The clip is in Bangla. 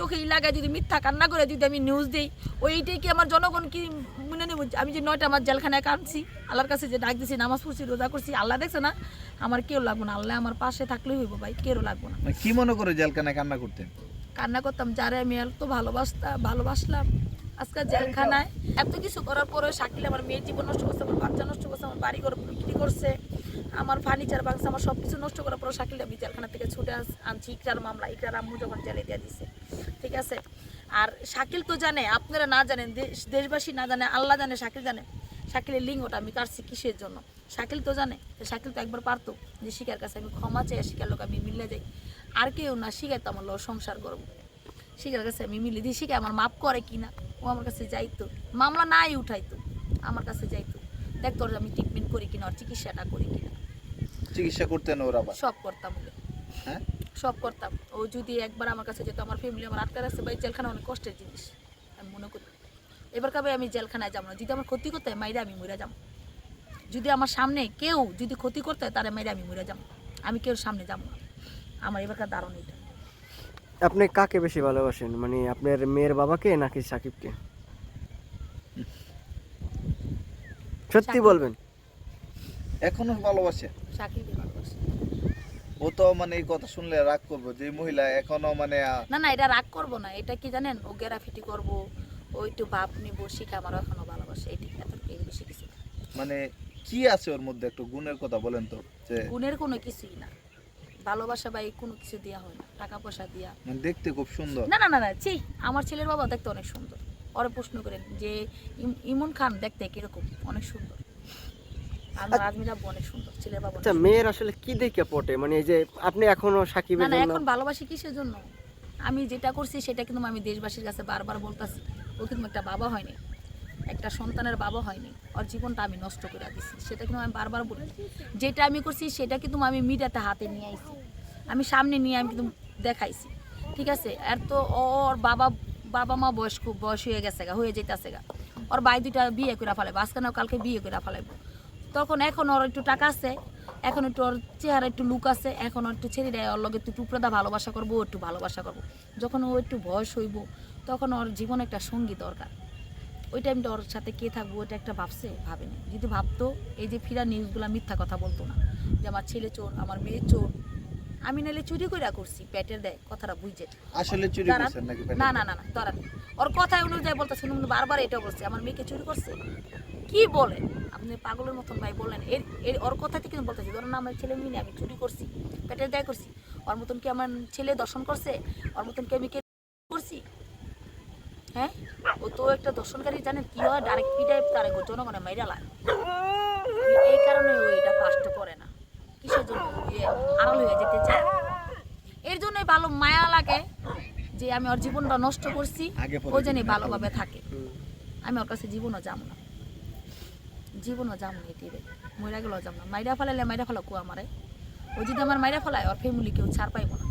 চোখে লাগায় যদি মিথ্যা কান্না করে যদি আমি নিউজ দিই ওইটাই কি আমার জনগণ কি মনে নেব? আমি যে নয়টা আমার জেলখানায় কাঁদছি আল্লাহর কাছে যে ডাক দিছি নামাজ পড়ছি রোজা করছি আল্লাহ দেখছে না আমার কেউ লাগবো না। আল্লাহ আমার পাশে থাকলেই হইব ভাই কেউ লাগবো না। মানে কি মনে করে জেলখানায় কান্না করতেন? কান্না করতাম যারে আমি এত ভালোবাসতাম ভালোবাসলাম। আজকাল জেলখানায় এত কিছু করার পরে শাকিল আমার মেয়ের জীবন নষ্ট করছে আমার বাচ্চা নষ্ট করছে আমার বাড়ি ঘর বিক্রি করছে। আমার ফার্নিচার ভাঙছে আমার সব কিছু নষ্ট করার পরে শাকিলটা জেলখানা থেকে ছুটে আনছি। ইকরার মামলা, ইকরার আম্মু যখন জেলে দিয়ে দিছে। ঠিক আছে? আর শাকিল তো জানে, আপনারা না জানেন, দেশ- দেশবাসী না জানে, আল্লাহ জানে, শাকিল জানে। শাকিলের লিঙ্গটা আমি কাটছি কিসের জন্য? শাকিল তো জানে শাকিল তো একবার পারতো যে শিকার কাছে আমি ক্ষমা চাই শিকার লোক আমি মিলে যাই। আর কেউ না শিখাইতো আমার লোক সংসার করব। শিকার কাছে আমি মিলে দিই শিখে আমার মাপ করে কিনা। ও আমার কাছে যাইতো। মামলা নাই উঠাইতো, আমার কাছে যাইতো। দেখতো ওর আমি ট্রিটমেন্ট করি কিনা ওর চিকিৎসাটা করি কিনা। চিকিৎসা করতেন ওর আবার? সব করতাম হ্যাঁ? সব করতাম। ও যদি একবার আমার কাছে যেত আমার ফ্যামিলি আমার আটকা রাখছে ভাই জেলখানা অনেক কষ্টের জিনিস। আমি মনে করি। এবার কবে আমি জেলখানায় যাব না? যদি আমার ক্ষতি করতে হয় মাইরে আমি মরে যাব। যদি আমার সামনে কেউ যদি ক্ষতি করতে হয় তাহলে মাইরে আমি মরে যাব। আমি কেউ সামনে যাব না। আমার এবারকার দারুণ এটা। আপনি কাকে বেশি ভালোবাসেন? মানে আপনার মেয়ের বাবাকে নাকি সাকিবকে? সত্যি বলবেন? এখনও ভালোবাসে। ও তো মানে এই কথা শুনলে রাগ করব যে মহিলা এখনও মানে না না এটা রাগ করব না। এটা কি জানেন? ও গ্যারাফিটি করব ও একটু ভাব নিব শিখা আমার এখনও ভালোবাসে। এটি এত বেশি কিছু মানে কি আছে ওর মধ্যে একটু গুণের কথা বলেন তো যে গুণের কোনো কিছুই না। ভালোবাসা বা এই কোনো কিছু দেওয়া হয় না। টাকা পয়সা দিয়া। মানে দেখতে খুব সুন্দর। না না না না ছি আমার ছেলের বাবা দেখতে অনেক সুন্দর। ওরা প্রশ্ন করেন যে ইম- ইমন খান দেখতে কীরকম? অনেক সুন্দর। আমার আজমির অনেক সুন্দর আচ্ছা মেয়ের আসলে কি দেখে পটে? মানে এই যে আপনি এখনও সাকিবের না জন্য এখন ভালোবাসি কিসের জন্য? আমি যেটা করছি সেটা কিন্তু আমি দেশবাসীর কাছে বারবার বলতাছি। ও কিন্তু একটা বাবা হয়নি। একটা সন্তানের বাবা হয়নি। ওর জীবনটা আমি নষ্ট করে দিছি। সেটা কিন্তু আমি বারবার বলি। যেটা আমি করছি সেটা কিন্তু আমি মিডিয়াতে হাতে নিয়ে আইছি। আমি সামনে নিয়ে আমি কিন্তু দেখাইছি। ঠিক আছে? আর তো ওর বাবা বাবা মা বয়স খুব, বয়স হয়ে গেছে গা, হয়ে যেতেছে গা। ওর ভাই দুইটা বিয়ে করে ফেলাইবো, আজকে না কালকে বিয়ে করে ফেলাইবো। তখন এখন ওর একটু টাকা আছে, এখন একটু ওর চেহারা একটু লুক আছে, এখন একটু ছেড়ে দেয় ওর লগে একটু টুকরাদা ভালোবাসা করব একটু ভালোবাসা করব। যখন ও একটু বয়স হইব, তখন ওর জীবনে একটা সঙ্গী দরকার। ওই টাইমটা ওর সাথে কে থাকব ওটা একটা ভাবছে, ভাবেনি। যদি ভাবতো, এই যে ফিরা নিউজগুলো মিথ্যা কথা বলতো না, যে আমার ছেলে চোর, আমার মেয়ে চোর আমি নাহলে চুরি কইরা করছি পেটের দেয় কথাটা বুঝে আসলে চুরি করছেন নাকি না না না না দাঁড়ান। ওর কথায় অনুযায়ী বলতে শুনুন বারবার এটা বলছে আমার মেয়েকে চুরি করছে? কি বলে? আপনি পাগলের মতন ভাই বললেন এর এর ওর কথা থেকে বলতেছি ধরুন আমার ছেলে মিলে আমি চুরি করছি পেটের দায় করছি ওর মতন কি আমার ছেলে দর্শন করছে? ওর মতন কি আমি কে করছি? হ্যাঁ? ও তো একটা দর্শনকারী জানেন কি হয়? ডাইরেক্ট পিটাই তার জনগণে মাইরা লাগে এই কারণে ও এটা পাস্ট করে না। কিসের জন্য? ইয়ে আড়াল হয়ে যেতে চায়। এর জন্যই ভালো মায়া লাগে যে আমি ওর জীবনটা নষ্ট করছি। ও জানি ভালোভাবে থাকে। আমি ওর কাছে জীবনও যাব না। জীবনও যাব না এটি মহিলাগুলো গেলেও যাব না। মাইরা ফেলাইলে মাইরা ফেলা কু আমারে। ও যদি আমার মাইরা ফেলায় ওর ফ্যামিলি কেউ ছাড় পাইব না।